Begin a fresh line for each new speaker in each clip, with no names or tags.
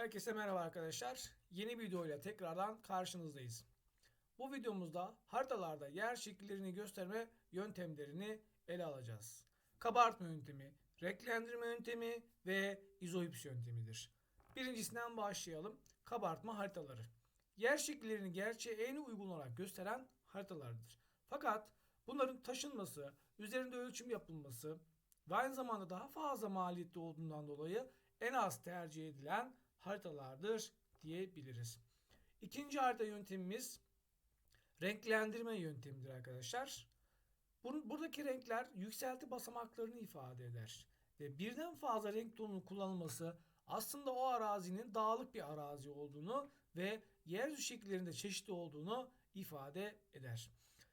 Herkese merhaba arkadaşlar. Yeni bir videoyla tekrardan karşınızdayız. Bu videomuzda haritalarda yer şekillerini gösterme yöntemlerini ele alacağız. Kabartma yöntemi, renklendirme yöntemi ve izoips yöntemidir. Birincisinden başlayalım. Kabartma haritaları. Yer şekillerini gerçeğe en uygun olarak gösteren haritalardır. Fakat bunların taşınması, üzerinde ölçüm yapılması ve aynı zamanda daha fazla maliyetli olduğundan dolayı en az tercih edilen haritalardır diyebiliriz. İkinci harita yöntemimiz renklendirme yöntemidir arkadaşlar. Bur- Buradaki renkler yükselti basamaklarını ifade eder. Ve birden fazla renk tonunun kullanılması aslında o arazinin dağlık bir arazi olduğunu ve yeryüzü şekillerinde çeşitli olduğunu ifade eder.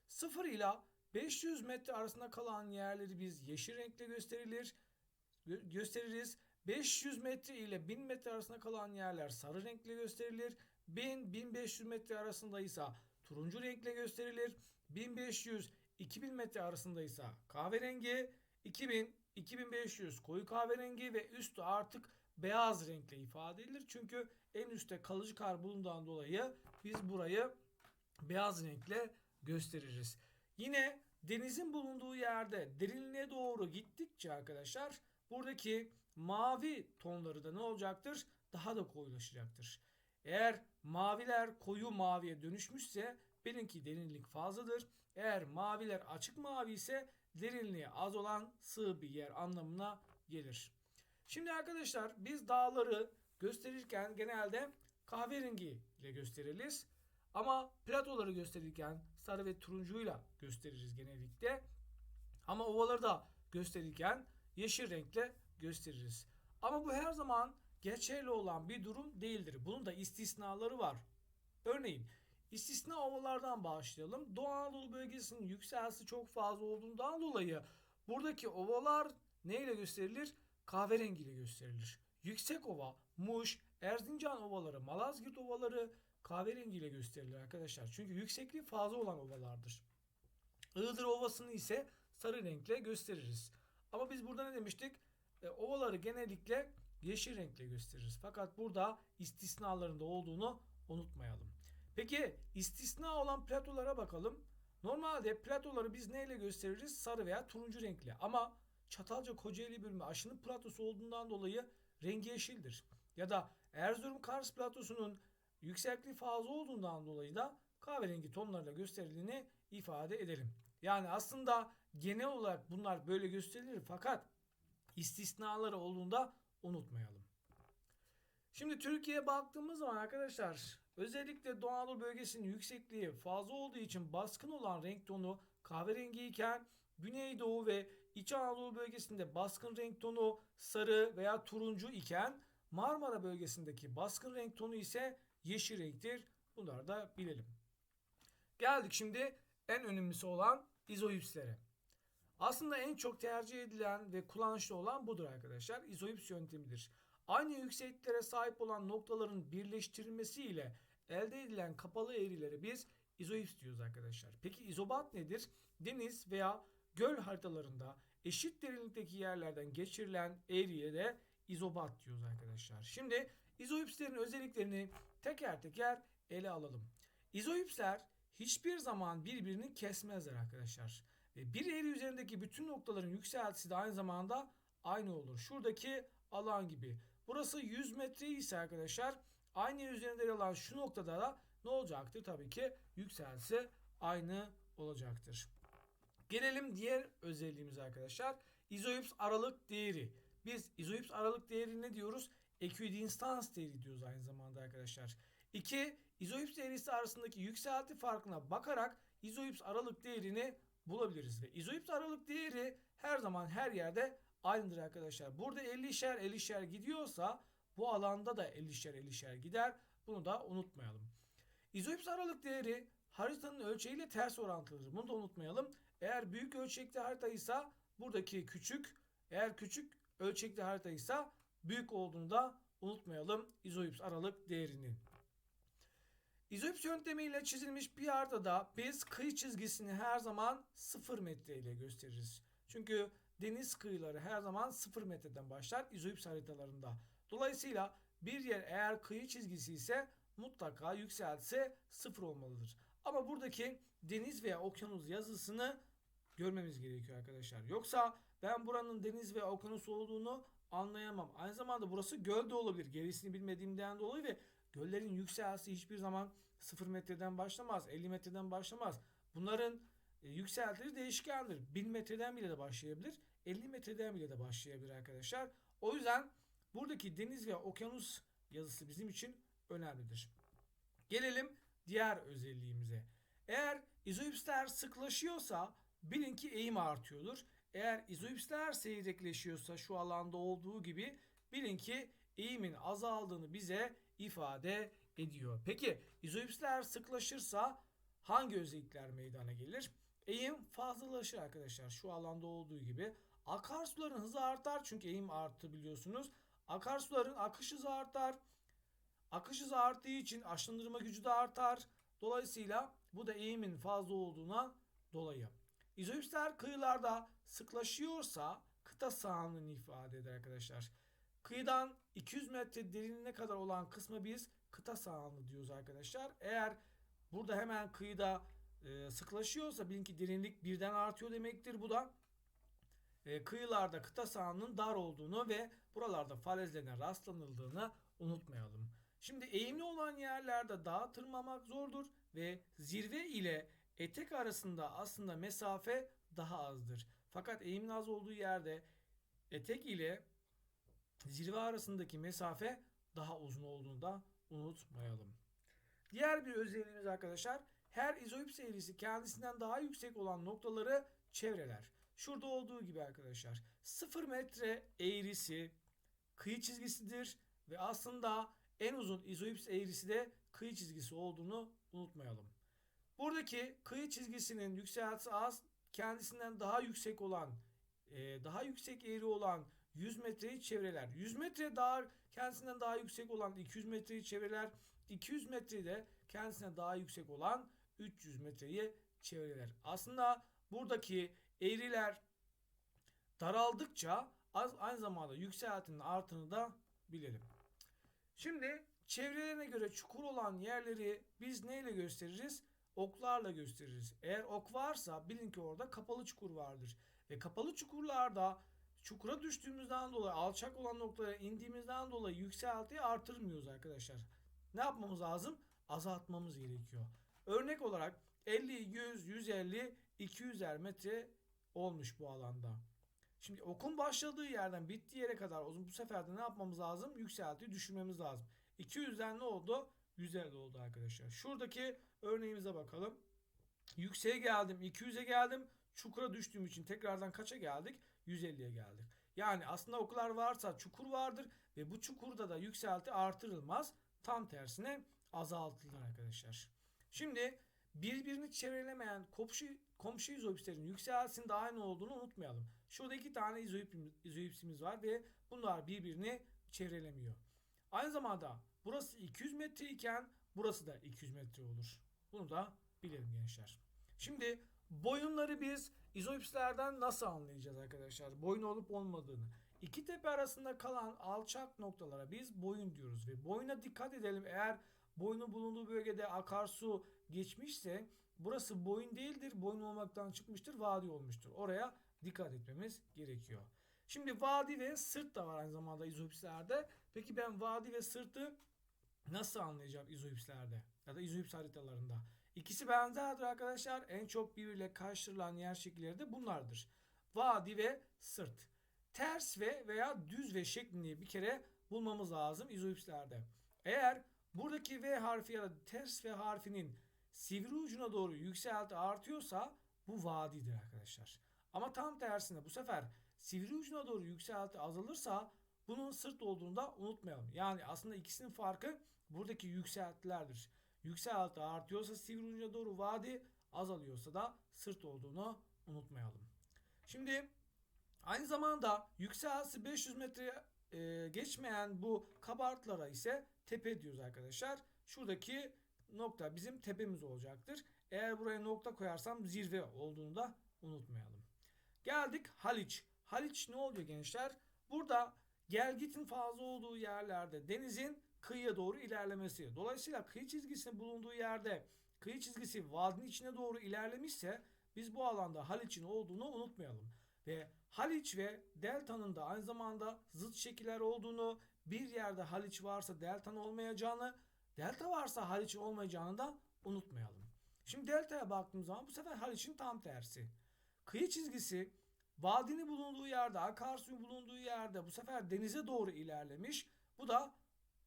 0 ile 500 metre arasında kalan yerleri biz yeşil renkle gösterilir gö- gösteririz. 500 metre ile 1000 metre arasında kalan yerler sarı renkle gösterilir. 1000-1500 metre arasında ise turuncu renkle gösterilir. 1500-2000 metre arasında ise kahverengi, 2000-2500 koyu kahverengi ve üstü artık beyaz renkle ifade edilir. Çünkü en üstte kalıcı kar bulunduğundan dolayı biz burayı beyaz renkle gösteririz. Yine denizin bulunduğu yerde derinliğe doğru gittikçe arkadaşlar buradaki mavi tonları da ne olacaktır? Daha da koyulaşacaktır. Eğer maviler koyu maviye dönüşmüşse bilin ki derinlik fazladır. Eğer maviler açık mavi ise derinliği az olan sığ bir yer anlamına gelir. Şimdi arkadaşlar biz dağları gösterirken genelde kahverengi ile gösteririz. Ama platoları gösterirken sarı ve turuncuyla gösteririz genellikle. Ama ovaları da gösterirken yeşil renkle gösteririz. Ama bu her zaman geçerli olan bir durum değildir. Bunun da istisnaları var. Örneğin istisna ovalardan başlayalım. Doğu Anadolu bölgesinin yükselsi çok fazla olduğundan dolayı buradaki ovalar neyle gösterilir? Kahverengi ile gösterilir. Yüksek ova, Muş, Erzincan ovaları, Malazgirt ovaları kahverengi ile gösterilir arkadaşlar. Çünkü yüksekliği fazla olan ovalardır. Iğdır Ovası'nı ise sarı renkle gösteririz. Ama biz burada ne demiştik? E, ovaları genellikle yeşil renkle gösteririz. Fakat burada istisnalarında olduğunu unutmayalım. Peki istisna olan platolara bakalım. Normalde platoları biz neyle gösteririz? Sarı veya turuncu renkle. Ama Çatalca Kocaeli bölümü aşının platosu olduğundan dolayı rengi yeşildir. Ya da Erzurum Kars platosunun yüksekliği fazla olduğundan dolayı da kahverengi tonlarla gösterildiğini ifade edelim. Yani aslında genel olarak bunlar böyle gösterilir fakat istisnaları olduğunda unutmayalım. Şimdi Türkiye'ye baktığımız zaman arkadaşlar özellikle Doğu Anadolu bölgesinin yüksekliği fazla olduğu için baskın olan renk tonu kahverengi iken Güneydoğu ve İç Anadolu bölgesinde baskın renk tonu sarı veya turuncu iken Marmara bölgesindeki baskın renk tonu ise yeşil renktir. Bunları da bilelim. Geldik şimdi en önemlisi olan izoipslere. Aslında en çok tercih edilen ve kullanışlı olan budur arkadaşlar. İzoips yöntemidir. Aynı yüksekliklere sahip olan noktaların birleştirilmesiyle elde edilen kapalı eğrileri biz izoips diyoruz arkadaşlar. Peki izobat nedir? Deniz veya göl haritalarında eşit derinlikteki yerlerden geçirilen eğriye de izobat diyoruz arkadaşlar. Şimdi izoipslerin özelliklerini teker teker ele alalım. İzoipsler hiçbir zaman birbirini kesmezler arkadaşlar. Ve bir eğri üzerindeki bütün noktaların yükseltisi de aynı zamanda aynı olur. Şuradaki alan gibi. Burası 100 metre ise arkadaşlar aynı yer üzerinde yer alan şu noktada da ne olacaktır? Tabii ki yükseltisi aynı olacaktır. Gelelim diğer özelliğimize arkadaşlar. İzoips aralık değeri. Biz izoips aralık değeri ne diyoruz? Ekvidistans değeri diyoruz aynı zamanda arkadaşlar. İki, izoips eğrisi arasındaki yükselti farkına bakarak izoips aralık değerini bulabiliriz. Ve izoips aralık değeri her zaman her yerde aynıdır arkadaşlar. Burada 50'şer 50'şer gidiyorsa bu alanda da 50'şer 50'şer gider. Bunu da unutmayalım. İzoips aralık değeri haritanın ölçeğiyle ters orantılıdır. Bunu da unutmayalım. Eğer büyük ölçekli haritaysa buradaki küçük, eğer küçük ölçekli haritaysa büyük olduğunu da unutmayalım izoips aralık değerini. İzoips yöntemiyle çizilmiş bir haritada biz kıyı çizgisini her zaman 0 metre ile gösteririz. Çünkü deniz kıyıları her zaman 0 metreden başlar izoips haritalarında. Dolayısıyla bir yer eğer kıyı çizgisi ise mutlaka yükseltisi sıfır olmalıdır. Ama buradaki deniz veya okyanus yazısını görmemiz gerekiyor arkadaşlar. Yoksa ben buranın deniz veya okyanus olduğunu anlayamam. Aynı zamanda burası göl de olabilir. Gerisini bilmediğimden dolayı ve göllerin yükseltisi hiçbir zaman 0 metreden başlamaz. 50 metreden başlamaz. Bunların e, yükseltileri değişkendir. 1000 metreden bile de başlayabilir. 50 metreden bile de başlayabilir arkadaşlar. O yüzden buradaki deniz ve okyanus yazısı bizim için önemlidir. Gelelim diğer özelliğimize. Eğer izoipsler sıklaşıyorsa bilin ki eğim artıyordur. Eğer izoipsler seyrekleşiyorsa şu alanda olduğu gibi bilin ki eğimin azaldığını bize ifade ediyor. Peki izoipsler sıklaşırsa hangi özellikler meydana gelir? Eğim fazlalaşır arkadaşlar şu alanda olduğu gibi. Akarsuların hızı artar çünkü eğim arttı biliyorsunuz. Akarsuların akış hızı artar. Akış hızı arttığı için aşındırma gücü de artar. Dolayısıyla bu da eğimin fazla olduğuna dolayı. İzoipsler kıyılarda sıklaşıyorsa kıta sahanlığını ifade eder arkadaşlar. Kıyıdan 200 metre derinliğine kadar olan kısmı biz kıta sahanlığı diyoruz arkadaşlar. Eğer burada hemen kıyıda e, sıklaşıyorsa bilin ki derinlik birden artıyor demektir. Bu da e, kıyılarda kıta sahanlığının dar olduğunu ve buralarda falezlerine rastlanıldığını unutmayalım. Şimdi eğimli olan yerlerde dağa tırmanmak zordur ve zirve ile etek arasında aslında mesafe daha azdır. Fakat eğimin az olduğu yerde etek ile zirve arasındaki mesafe daha uzun olduğunu da unutmayalım. Diğer bir özelliğimiz arkadaşlar her izoips eğrisi kendisinden daha yüksek olan noktaları çevreler. Şurada olduğu gibi arkadaşlar 0 metre eğrisi kıyı çizgisidir ve aslında en uzun izoips eğrisi de kıyı çizgisi olduğunu unutmayalım. Buradaki kıyı çizgisinin yükseltisi az, kendisinden daha yüksek olan, e, daha yüksek eğri olan 100 metreyi çevreler. 100 metre daha kendisinden daha yüksek olan 200 metreyi çevreler. 200 metre de kendisinden daha yüksek olan 300 metreyi çevreler. Aslında buradaki eğriler daraldıkça az aynı zamanda yükseltinin artını da bilelim. Şimdi çevrelerine göre çukur olan yerleri biz neyle gösteririz? Oklarla gösteririz. Eğer ok varsa bilin ki orada kapalı çukur vardır. Ve kapalı çukurlarda çukura düştüğümüzden dolayı alçak olan noktalara indiğimizden dolayı yükseltiyi artırmıyoruz arkadaşlar. Ne yapmamız lazım? Azaltmamız gerekiyor. Örnek olarak 50, 100, 150, 200 metre olmuş bu alanda. Şimdi okun başladığı yerden bittiği yere kadar zaman bu sefer de ne yapmamız lazım? Yükseltiyi düşürmemiz lazım. 200'den ne oldu? 150 oldu arkadaşlar. Şuradaki örneğimize bakalım. Yükseğe geldim, 200'e geldim. Çukura düştüğüm için tekrardan kaça geldik? 150'ye geldik. Yani aslında oklar varsa çukur vardır ve bu çukurda da yükselti artırılmaz. Tam tersine azaltılır arkadaşlar. Şimdi birbirini çevrelemeyen komşu, komşu izoipslerin yükseltisinin de aynı olduğunu unutmayalım. Şurada iki tane izoip, izoipsimiz var ve bunlar birbirini çevrelemiyor. Aynı zamanda burası 200 metre iken burası da 200 metre olur. Bunu da bilelim gençler. Şimdi boyunları biz izoipslerden nasıl anlayacağız arkadaşlar? Boyun olup olmadığını. İki tepe arasında kalan alçak noktalara biz boyun diyoruz ve boyuna dikkat edelim. Eğer boyunun bulunduğu bölgede akarsu geçmişse burası boyun değildir. Boyun olmaktan çıkmıştır, vadi olmuştur. Oraya dikkat etmemiz gerekiyor. Şimdi vadi ve sırt da var aynı zamanda izoipslerde. Peki ben vadi ve sırtı nasıl anlayacağım izoipslerde ya da izoips haritalarında? İkisi benzerdir arkadaşlar. En çok birbiriyle karşılaştırılan yer şekilleri de bunlardır. Vadi ve sırt. Ters ve veya düz ve şeklini bir kere bulmamız lazım izoipslerde. Eğer buradaki V harfi ya da ters V harfinin sivri ucuna doğru yükselti artıyorsa bu vadidir arkadaşlar. Ama tam tersine bu sefer sivri ucuna doğru yükselti azalırsa bunun sırt olduğunu da unutmayalım. Yani aslında ikisinin farkı buradaki yükseltilerdir. Yükselti artıyorsa sivri ucuna doğru vadi azalıyorsa da sırt olduğunu unutmayalım. Şimdi aynı zamanda yükseltisi 500 metre e, geçmeyen bu kabartlara ise tepe diyoruz arkadaşlar. Şuradaki nokta bizim tepemiz olacaktır. Eğer buraya nokta koyarsam zirve olduğunu da unutmayalım. Geldik Haliç. Haliç ne oluyor gençler? Burada gelgitin fazla olduğu yerlerde denizin kıyıya doğru ilerlemesi. Dolayısıyla kıyı çizgisinin bulunduğu yerde kıyı çizgisi vadinin içine doğru ilerlemişse biz bu alanda Haliç'in olduğunu unutmayalım. Ve Haliç ve deltanın da aynı zamanda zıt şekiller olduğunu, bir yerde Haliç varsa deltanın olmayacağını, delta varsa Haliç'in olmayacağını da unutmayalım. Şimdi deltaya baktığımız zaman bu sefer Haliç'in tam tersi. Kıyı çizgisi vadinin bulunduğu yerde, akarsuyun bulunduğu yerde bu sefer denize doğru ilerlemiş. Bu da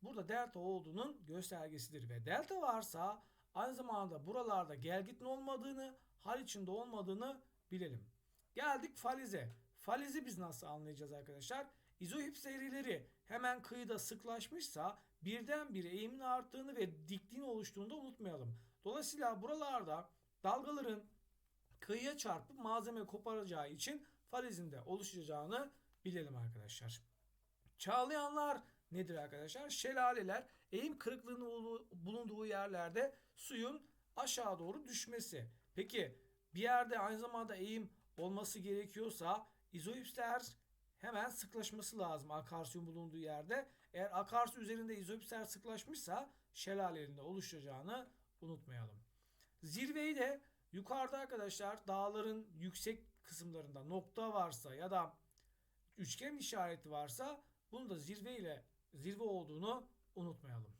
burada delta olduğunun göstergesidir ve delta varsa aynı zamanda buralarda gelgitin olmadığını, Haliç'in de olmadığını bilelim. Geldik falize. Falizi biz nasıl anlayacağız arkadaşlar? İzohips eğrileri hemen kıyıda sıklaşmışsa birdenbire eğimin arttığını ve dikliğin oluştuğunu da unutmayalım. Dolayısıyla buralarda dalgaların kıyıya çarpıp malzeme koparacağı için falizin de oluşacağını bilelim arkadaşlar. Çağlayanlar nedir arkadaşlar? Şelaleler eğim kırıklığının bulunduğu yerlerde suyun aşağı doğru düşmesi. Peki bir yerde aynı zamanda eğim olması gerekiyorsa izoipsler hemen sıklaşması lazım akarsuyun bulunduğu yerde. Eğer akarsu üzerinde izoipsler sıklaşmışsa şelalenin de oluşacağını unutmayalım. Zirveyi de yukarıda arkadaşlar dağların yüksek kısımlarında nokta varsa ya da üçgen işareti varsa bunu da zirve ile zirve olduğunu unutmayalım.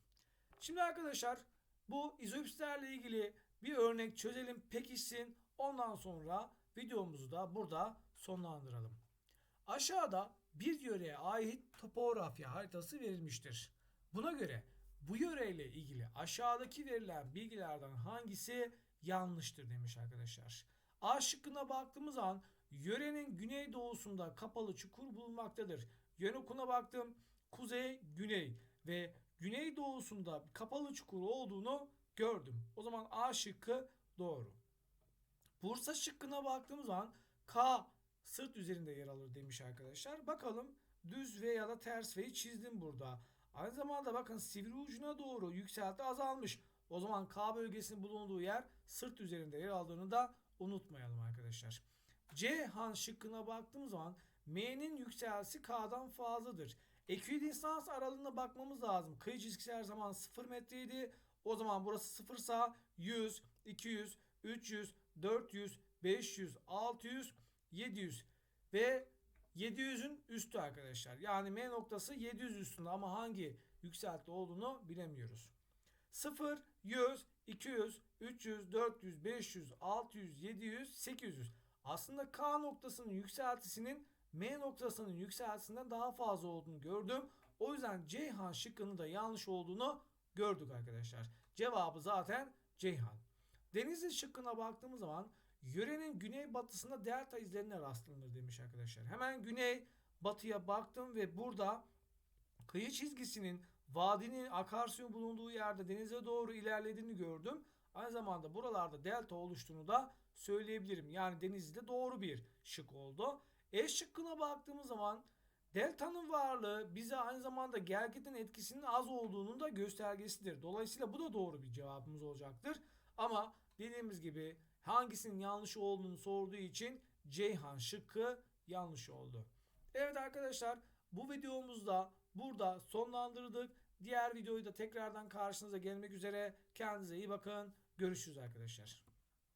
Şimdi arkadaşlar bu izoipslerle ilgili bir örnek çözelim pekişsin. Ondan sonra videomuzu da burada sonlandıralım. Aşağıda bir yöreye ait topografya haritası verilmiştir. Buna göre bu yöreyle ilgili aşağıdaki verilen bilgilerden hangisi yanlıştır demiş arkadaşlar. A şıkkına baktığımız zaman yörenin güneydoğusunda kapalı çukur bulunmaktadır. Yön okuna baktım kuzey güney ve güneydoğusunda kapalı çukur olduğunu gördüm. O zaman A şıkkı doğru. Bursa şıkkına baktığımız zaman K sırt üzerinde yer alır demiş arkadaşlar. Bakalım düz V ya da ters V'yi çizdim burada. Aynı zamanda bakın sivri ucuna doğru yükselti azalmış. O zaman K bölgesinin bulunduğu yer sırt üzerinde yer aldığını da unutmayalım arkadaşlar. C han şıkkına baktığımız zaman M'nin yükseltisi K'dan fazladır. Ekvidistans aralığına bakmamız lazım. Kıyı çizgisi her zaman 0 metreydi. O zaman burası 0 sa 100, 200, 300, 400, 500, 600, 700 ve 700'ün üstü arkadaşlar. Yani M noktası 700 üstünde ama hangi yükselti olduğunu bilemiyoruz. 0, 100, 200, 300, 400, 500, 600, 700, 800. Aslında K noktasının yükseltisinin M noktasının yükseltisinden daha fazla olduğunu gördüm. O yüzden Ceyhan şıkkının da yanlış olduğunu gördük arkadaşlar. Cevabı zaten Ceyhan. Denizli şıkkına baktığımız zaman yörenin güney batısında delta izlerine rastlanır demiş arkadaşlar. Hemen güney batıya baktım ve burada kıyı çizgisinin vadinin akarsuyun bulunduğu yerde denize doğru ilerlediğini gördüm. Aynı zamanda buralarda delta oluştuğunu da söyleyebilirim. Yani denizde doğru bir şık oldu. E şıkkına baktığımız zaman delta'nın varlığı bize aynı zamanda gelgitin etkisinin az olduğunun da göstergesidir. Dolayısıyla bu da doğru bir cevabımız olacaktır. Ama dediğimiz gibi hangisinin yanlış olduğunu sorduğu için Ceyhan şıkkı yanlış oldu. Evet arkadaşlar bu videomuzda burada sonlandırdık. Diğer videoyu da tekrardan karşınıza gelmek üzere. Kendinize iyi bakın. Görüşürüz arkadaşlar.